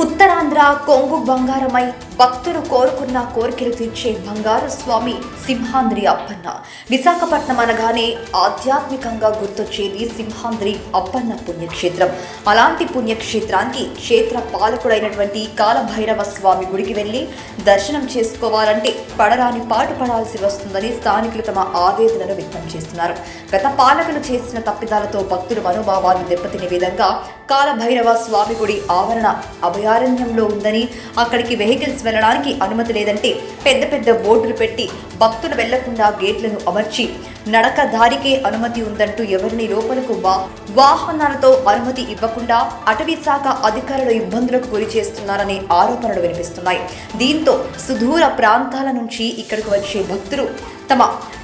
ఉత్తరాంధ్ర కొంగు బంగారమై భక్తులు కోరుకున్న కోరికలు తీర్చే బంగారు స్వామి సింహాద్రి అప్పన్న. విశాఖపట్నం అనగానే ఆధ్యాత్మికంగా గుర్తొచ్చేది సింహాద్రి అప్పన్న పుణ్యక్షేత్రం. అలాంటి పుణ్యక్షేత్రానికి క్షేత్ర పాలకుడైనటువంటి కాలభైరవ స్వామి గుడికి వెళ్ళి దర్శనం చేసుకోవాలంటే పడరాని పాటు పడాల్సి వస్తుందని స్థానికులు తమ ఆవేదనను వ్యక్తం చేస్తున్నారు. గత పాలకులు చేసిన తప్పిదాలతో భక్తుల మనోభావాలు దెబ్బతినే విధంగా కాలభైరవ స్వామి గుడి ఆవరణ అభయారణ్యంలో ఉందని అక్కడికి వెహికల్స్ వెళ్ళడానికి అనుమతి లేదంటే పెద్ద పెద్ద బోర్డులు పెట్టి భక్తులు వెళ్ళకుండా గేట్లను అమర్చి నడక దారికే అనుమతి ఉందంటూ ఎవరిని లోపలకు వా వాహనాలతో అనుమతి ఇవ్వకుండా అటవీ శాఖ అధికారులు ఇబ్బందులకు గురి చేస్తున్నారనే ఆరోపణలు వినిపిస్తున్నాయి. దీంతో సుదూర ప్రాంతాల నుంచి ఇక్కడికి వచ్చే భక్తులు తమ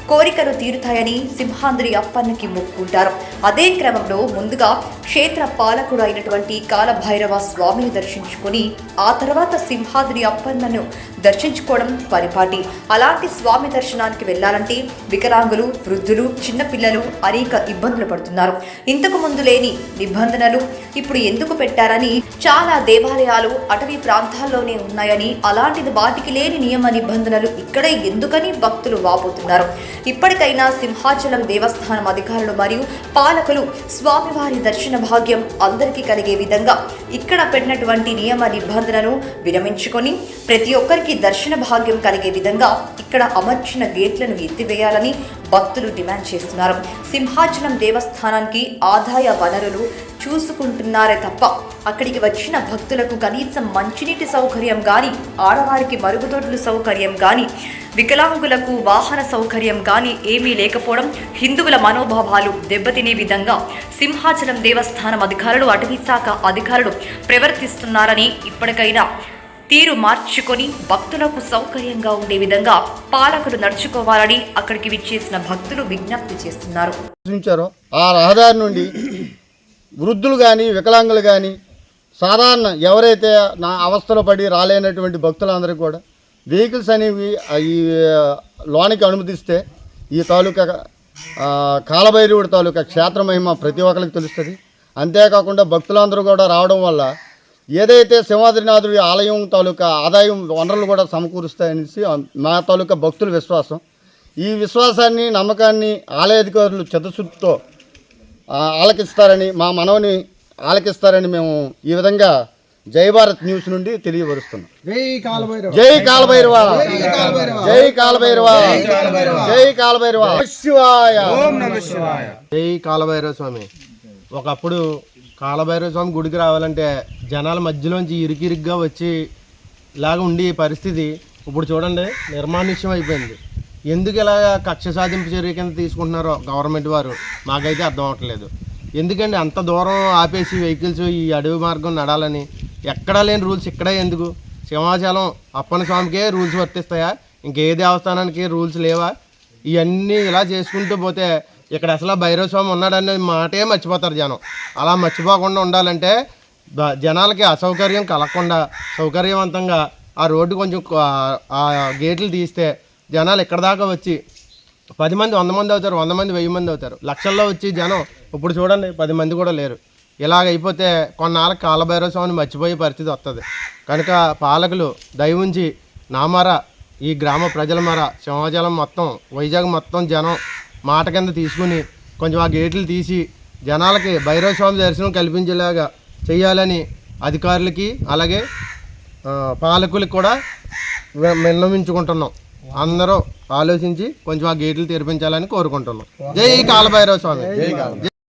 కోరికలు తీరుతాయని సింహాద్రి అప్పన్నకి మొక్కుంటారు. అదే క్రమంలో ముందుగా క్షేత్ర పాలకుడు అయినటువంటి కాలభైరవ స్వామిని దర్శించుకొని ఆ తర్వాత సింహాద్రి అప్పన్నను దర్శించుకోవడం పరిపాటి. అలాంటి స్వామి దర్శనానికి వెళ్ళాలంటే వికలాంగులు వృద్ధులు చిన్నపిల్లలు అనేక ఇబ్బందులు పడుతున్నారు. ఇంతకు ముందు లేని నిబంధనలు ఇప్పుడు ఎందుకు పెట్టారని చాలా దేవాలయాలు అటవీ ప్రాంతాల్లోనే ఉన్నాయని అలాంటిది వాటికి లేని నియమ నిబంధనలు ఇక్కడే ఎందుకని భక్తులు వాపోతున్నారు. ఇప్పటికైనా సింహాచలం దేవస్థానం అధికారులు మరియు పాలకులు స్వామివారి దర్శన భాగ్యం అందరికీ కలిగే విధంగా ఇక్కడ పెట్టినటువంటి నియమ నిబంధనను విరమించుకొని ప్రతి ఒక్కరికి దర్శన భాగ్యం కలిగే విధంగా ఇక్కడ అమర్చిన గేట్లను ఎత్తివేయాలని భక్తులు డిమాండ్ చేస్తున్నారు. సింహాచలం దేవస్థానానికి ఆదాయ వనరులు చూసుకుంటున్నారే తప్ప అక్కడికి వచ్చిన భక్తులకు కనీసం మంచినీటి సౌకర్యం కానీ ఆడవారికి మరుగుదొడ్లు సౌకర్యం కానీ వికలాంగులకు వాహన సౌకర్యం కానీ ఏమీ లేకపోవడం హిందువుల మనోభావాలు దెబ్బతినే విధంగా సింహాచలం దేవస్థానం అధికారులు అటవీ శాఖ అధికారులు ప్రవర్తిస్తున్నారని ఇప్పటికైనా తీరు మార్చుకొని భక్తులకు సౌకర్యంగా ఉండే విధంగా పాలకులు నడుచుకోవాలని అక్కడికి విచ్చేసిన భక్తులు విజ్ఞప్తి చేస్తున్నారు. ఆ రహదారి నుండి వృద్ధులు కానీ వికలాంగులు కానీ సాధారణ ఎవరైతే నా అవస్థలో పడి రాలేనటువంటి భక్తులందరికీ కూడా వెహికల్స్ అనేవి ఈ లోనికి అనుమతిస్తే ఈ తాలూకా ఆ, కాలభైరవుడి తాలూకా క్షేత్ర మహిమ ప్రతి ఒక్కరికి తెలుస్తుంది. అంతేకాకుండా భక్తులందరూ కూడా రావడం వల్ల ఏదైతే సింహాద్రినాథుడి ఆలయం తాలూకా ఆదాయం వనరులు కూడా సమకూరుస్తాయనేసి మా తాలూకా భక్తుల విశ్వాసం. ఈ విశ్వాసాన్ని నమ్మకాన్ని ఆలయ అధికారులు చిత్తశుద్ధితో ఆ, ఆలకిస్తారని మా మనవని ఆలకిస్తారని మేము ఈ విధంగా జై భారత్ న్యూస్ నుండి తెలియపరుస్తున్నాం. జై కాలభైరవ. జై కాలభైరవ. జై కాలభైరవ. జై కాలభైరవ. శివాయ. జై కాలభైరవ స్వామి. ఒకప్పుడు కాలభైరవ స్వామి గుడికి రావాలంటే జనాల మధ్యలోంచి ఇరికిరిగ్గా వచ్చి ఇలాగ ఉండి పరిస్థితి ఇప్పుడు చూడండి నిర్మానుష్యం అయిపోయింది. ఎందుకు ఇలా కక్ష సాధింపు చర్య కింద తీసుకుంటున్నారో గవర్నమెంట్ వారు మాకైతే అర్థం అవ్వట్లేదు ఎందుకండి అంత దూరం ఆపేసి వెహికల్స్ ఈ అడవి మార్గం నడాలని? ఎక్కడా లేని రూల్స్ ఇక్కడే ఎందుకు? సింహాచలం అప్పన్న స్వామికే రూల్స్ వర్తిస్తాయా? ఇంకే దేవస్థానానికి రూల్స్ లేవా? ఇవన్నీ ఇలా చేసుకుంటూ పోతే ఇక్కడ అసలు భైరవ స్వామి ఉన్నాడనే మాటే మర్చిపోతారు జనం. అలా మర్చిపోకుండా ఉండాలంటే జనాలకి అసౌకర్యం కలగకుండా సౌకర్యవంతంగా ఆ రోడ్డు కొంచెం ఆ గేట్లు తీస్తే జనాలు ఇక్కడ దాకా వచ్చి పది మంది వంద మంది అవుతారు వంద మంది వెయ్యి మంది అవుతారు. లక్షల్లో వచ్చి జనం ఇప్పుడు చూడండి పది మంది కూడా లేరు. ఇలాగ అయిపోతే కొన్నాళ్ళకి కాలభైరవ స్వామిని మర్చిపోయే పరిస్థితి వస్తుంది కనుక పాలకులు దయ ఉంచి నామర ఈ గ్రామ ప్రజల మర సింహాచలం మొత్తం వైజాగ్ మొత్తం జనం మాట కింద తీసుకుని కొంచెం ఆ గేట్లు తీసి జనాలకి భైరవ స్వామి దర్శనం కల్పించేలాగా చేయాలని అధికారులకి అలాగే పాలకులకు కూడా విన్నవించుకుంటున్నాం. అందరూ ఆలోచించి కొంచెం ఆ గేట్లు తెరిపించాలని కోరుకుంటున్నాం. జై కాలభైరవ స్వామి